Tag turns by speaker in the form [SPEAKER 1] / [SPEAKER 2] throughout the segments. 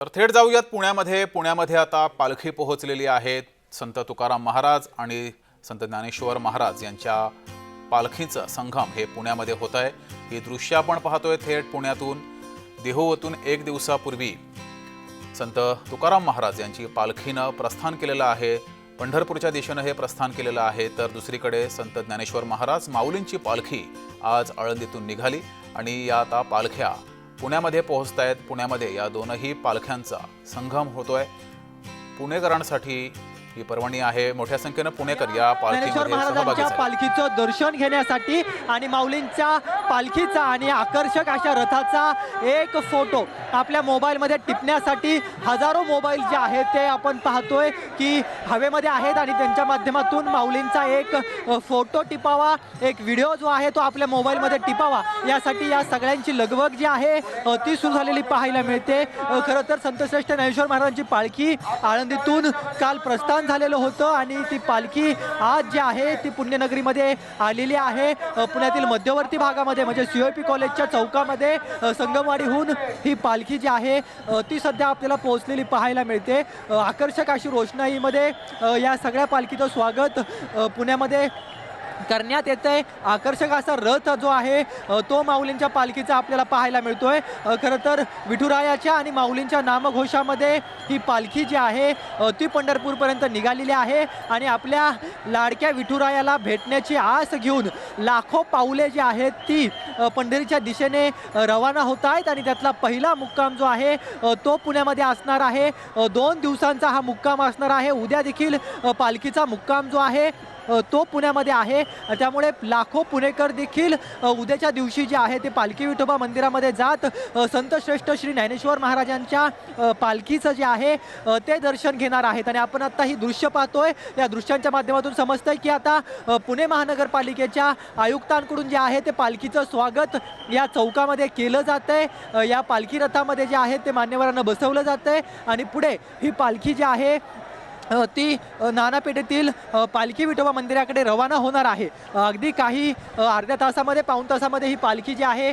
[SPEAKER 1] तर थेट जाऊयात पुण्यामध्ये. पुण्यामध्ये आता पालखी पोहोचलेली आहे संत तुकाराम महाराज आणि संत ज्ञानेश्वर महाराज यांच्या पालखीचं संगम हे पुण्यामध्ये होत आहे. ही दृश्य आपण पाहतोय थेट पुण्यातून. देहोवतून एक दिवसापूर्वी संत तुकाराम महाराज यांची पालखीनं प्रस्थान केलेलं आहे. पंढरपूरच्या दिशेनं हे प्रस्थान केलेलं आहे. तर दुसरीकडे संत ज्ञानेश्वर महाराज माऊलींची पालखी आज आळंदीतून निघाली आणि या आता पालख्या पुण्यामध्ये पोहोचत आहेत पुण्यामध्ये या दोनही पालख्यांचा संगम होतोय. पुणेकरांसाठी ही पर्वणी आहे. मोठ्या संख्येनं पुणेकर या पालखीमध्ये
[SPEAKER 2] पालखीचं दर्शन घेण्यासाठी आणि माऊलींच्या पालखीचा आणि आकर्षक अशा रथाचा एक फोटो आपल्या मोबाईलमध्ये टिपण्यासाठी हजारो मोबाईल जे आहेत ते आपण पाहतोय की हवेमध्ये आहेत आणि त्यांच्या माध्यमातून माऊलींचा एक फोटो टिपावा एक व्हिडिओ जो आहे तो आपल्या मोबाईलमध्ये टिपावा. यासाठी या सगळ्यांची लगबग जी आहे ती सुरू झालेली पाहायला मिळते. खरं तर संतश्रेष्ठ ज्ञानेश्वर महाराजांची पालखी आळंदीतून काल प्रस्थान झालेलं होतं आणि ती पालखी आज जी आहे ती पुण्यनगरीमध्ये आलेली आहे. पुण्यातील मध्यवर्ती भागामध्ये म्हणजे सी पी कॉलेजच्या चौकामध्ये संगमवाडीहून ही पालखी जी आहे ती सध्या आपल्याला पोहोचलेली पाहायला मिळते. आकर्षक अशी रोषणाईमध्ये या सगळ्या पालखीचं स्वागत पुण्यामध्ये करण्यात येत आहे आकर्षक असा रथ जो आहे तो माऊलींच्या पालखीचा आपल्याला पाहायला मिळतोय. खरं तर विठुरायाच्या आणि माऊलींच्या नामघोषामध्ये ही पालखी जी आहे ती पंढरपूरपर्यंत निघालेली आहे आणि आपल्या लाडक्या विठुरायाला भेटण्याची आस घेऊन लाखो पाऊले जी आहेत ती पंढरीच्या दिशेने रवाना होत आहेत आणि त्यातला पहिला मुक्काम जो आहे तो पुण्यामध्ये असणार आहे. दोन दिवसांचा हा मुक्काम असणार आहे. उद्या देखील पालखीचा मुक्काम जो आहे तो पुण्यामध्ये आहे. त्यामुळे लाखो पुणेकर देखील उद्याच्या दिवशी जे आहे ते पालखी विठोबा मंदिरामध्ये जात संत श्रेष्ठ श्री ज्ञानेश्वर महाराजांच्या पालखीचं जे आहे ते दर्शन घेणार आहेत. आणि आपण आता ही दृश्य पाहतोय. या दृश्यांच्या माध्यमातून समजतंय की आता पुणे महानगरपालिकेच्या आयुक्तांकडून जे आहे ते पालखीचं स्वागत या चौकामध्ये केलं जात आहे या पालखी रथामध्ये जे आहे ते मान्यवरांना बसवलं जातं आहे आणि पुढे ही पालखी जी आहे ती नानापेठेतील पालखी विठोबा मंदिराकडे रवाना होणार आहे. अगदी काही अर्ध्या तासामध्ये पाऊण तासामध्ये ही पालखी जी आहे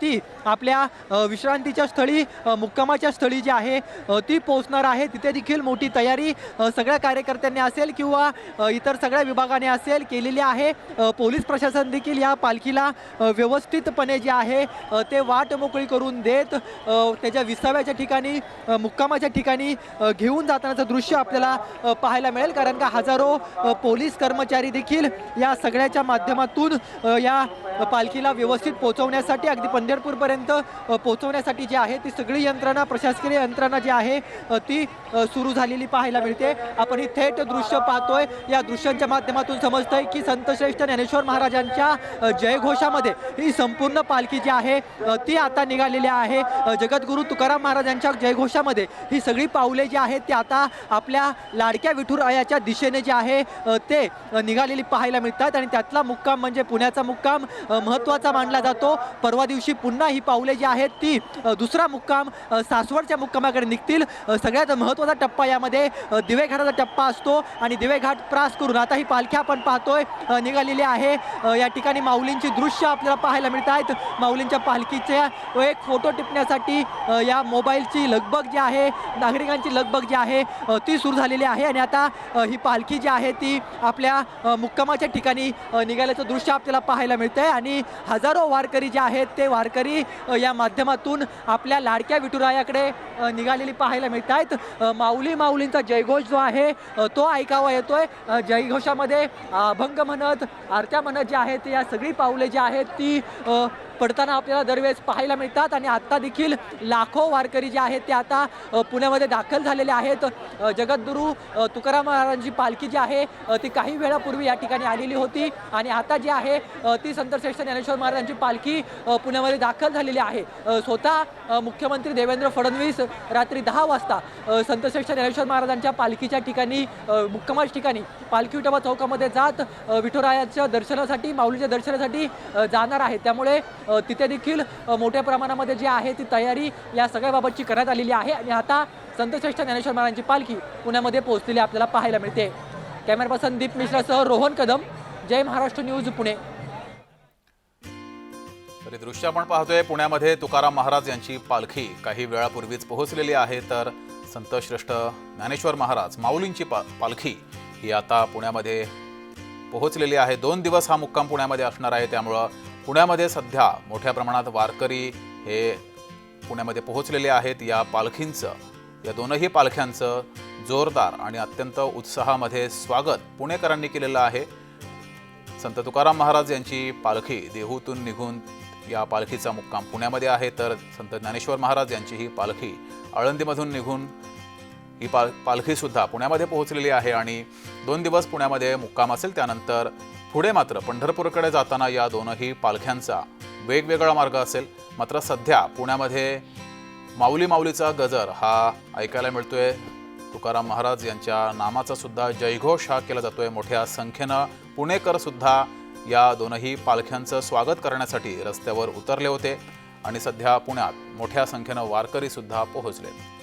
[SPEAKER 2] ती आपल्या विश्रांतीच्या स्थळी मुक्कामाच्या स्थळी जी आहे ती पोहोचणार आहे. तिथे देखील मोठी तयारी सगळ्या कार्यकर्त्यांनी असेल किंवा इतर सगळ्या विभागाने असेल केलेली आहे. पोलीस प्रशासन देखील या पालखीला व्यवस्थितपणे जे आहे ते वाट मोकळी करून देत त्याच्या विसाव्याच्या ठिकाणी मुक्कामाच्या ठिकाणी घेऊन जातानाचं दृश्य आपल्याला पाहायला मिळेल कारण का हजारो पोलीस कर्मचारी देखील या सगळ्याच्या माध्यमातून या पालखीला व्यवस्थित पोहोचवण्यासाठी अगदी पंढरपूरपर्यंत पोहोचवण्यासाठी जी आहे ती सगळी यंत्रणा प्रशासकीय यंत्रणा जी आहे ती सुरू झालेली पाहायला मिळते. आपण ही थेट दृश्य पाहतोय. या दृश्यांच्या माध्यमातून समजतंय की संतश्रेष्ठ ज्ञानेश्वर महाराजांच्या जयघोषामध्ये ही संपूर्ण पालखी जी आहे ती आता निघालेली आहे. जगद्गुरू तुकाराम महाराजांच्या जयघोषामध्ये ही सगळी पावले जी आहेत ती आता आपल्या लाडक्या विठुरायाच्या दिशेने जे आहे ते निघालेली पाहायला मिळतात. आणि त्यातला मुक्काम म्हणजे पुण्याचा मुक्काम. महत्त्वाचा मानला जातो. परवा दिवशी पुन्हा ही पावले जी आहेत ती दुसरा मुक्काम सासवडच्या मुक्कामाकडे निघतील. सगळ्यात महत्त्वाचा टप्पा यामध्ये दिवेघाटाचा टप्पा असतो आणि दिवेघाट त्रास करून आता ही पालखी आपण पाहतोय निघालेली आहे. या ठिकाणी माऊलींची दृश्य आपल्याला पाहायला मिळत आहेत माऊलींच्या पालखीच्या एक फोटो टिपण्यासाठी या मोबाईलची लगबग जी आहे नागरिकांची लगबग जी आहे ती सुरू झालेली आहे आणि आता ही पालखी जी आहे ती आपल्या मुक्कामाच्या ठिकाणी निघाल्याचं दृश्य आपल्याला पाहायला मिळतंय. आणि हजारो वारकरी जे आहेत ते वारकरी या माध्यमातून आपल्या लाडक्या विठुरायाकडे निघालेली पाहायला मिळत आहेत माऊली माऊलींचा जयघोष जो आहे तो ऐकावा येतोय. जयघोषामध्ये अभंग म्हणत आरत्या म्हणत जे आहेत या सगळी पावले जी आहेत ती पडताना आपल्याला दरवेळेस पाहायला मिळतात आणि आत्ता देखील लाखो वारकरी जे आहेत ते आता पुण्यामध्ये दाखल झालेले आहेत. जगद्गुरू तुकाराम महाराजांची पालखी जी आहे ती काही वेळापूर्वी या ठिकाणी आलेली होती आणि आता जी आहे ती संतश्रेष्ठ ज्ञानेश्वर महाराजांची पालखी पुण्यामध्ये दाखल झालेली आहे. स्वतः मुख्यमंत्री देवेंद्र फडणवीस रात्री दहा वाजता संतश्रेष्ठ ज्ञानेश्वर महाराजांच्या पालखीच्या ठिकाणी मुक्कामाच ठिकाणी पालखी विठोबा चौकामध्ये जात विठोरायाच्या दर्शनासाठी माऊलीच्या दर्शनासाठी जाणार आहे. त्यामुळे तिथे देखील मोठ्या प्रमाणामध्ये जी आहे ती तयारी या सगळ्याबाबतची करण्यात आलेली आहे आणि आता संतश्रेष्ठ ज्ञानेश्वर महाराजांची पालखी पुण्यामध्ये पोहोचलेली आपल्याला पाहायला मिळते. कॅमेरा पर्सन दीप मिश्रासह रोहन कदम जय महाराष्ट्र न्यूज पुणे.
[SPEAKER 1] तरी दृश्य आपण पाहतोय पुण्यामध्ये तुकाराम महाराज यांची पालखी काही वेळापूर्वीच पोहोचलेली आहे तर संत श्रेष्ठ ज्ञानेश्वर महाराज माऊलींची पा पालखी ही आता पुण्यामध्ये पोहोचलेली आहे. दोन दिवस हा मुक्काम पुण्यामध्ये असणार आहे त्यामुळं पुण्यामध्ये सध्या मोठ्या प्रमाणात वारकरी हे पुण्यामध्ये पोहोचलेले आहेत. या पालखींचं या दोनही पालख्यांचं जोरदार आणि अत्यंत उत्साहामध्ये स्वागत पुणेकरांनी केलेलं आहे. संत तुकाराम महाराज यांची पालखी देहूतून निघून या पालखीचा मुक्काम पुण्यामध्ये आहे. तर संत ज्ञानेश्वर महाराज यांची ही पालखी आळंदीमधून निघून ही पाल पालखीसुद्धा पुण्यामध्ये पोहोचलेली आहे आणि दोन दिवस पुण्यामध्ये मुक्काम असेल. त्यानंतर पुढे मात्र पंढरपूरकडे जाताना या दोनही पालख्यांचा वेगवेगळा मार्ग असेल. मात्र सध्या पुण्यामध्ये माऊली माऊलीचा गजर हा ऐकायला मिळतोय. तुकाराम महाराज यांच्या नामाचा सुद्धा जयघोष हा केला जातोय. मोठ्या संख्येनं पुणेकर सुद्धा या दोनही पालख्यांचं स्वागत करण्यासाठी रस्त्यावर उतरले होते आणि सध्या पुण्यात मोठ्या संख्येनं वारकरी सुद्धा पोहोचले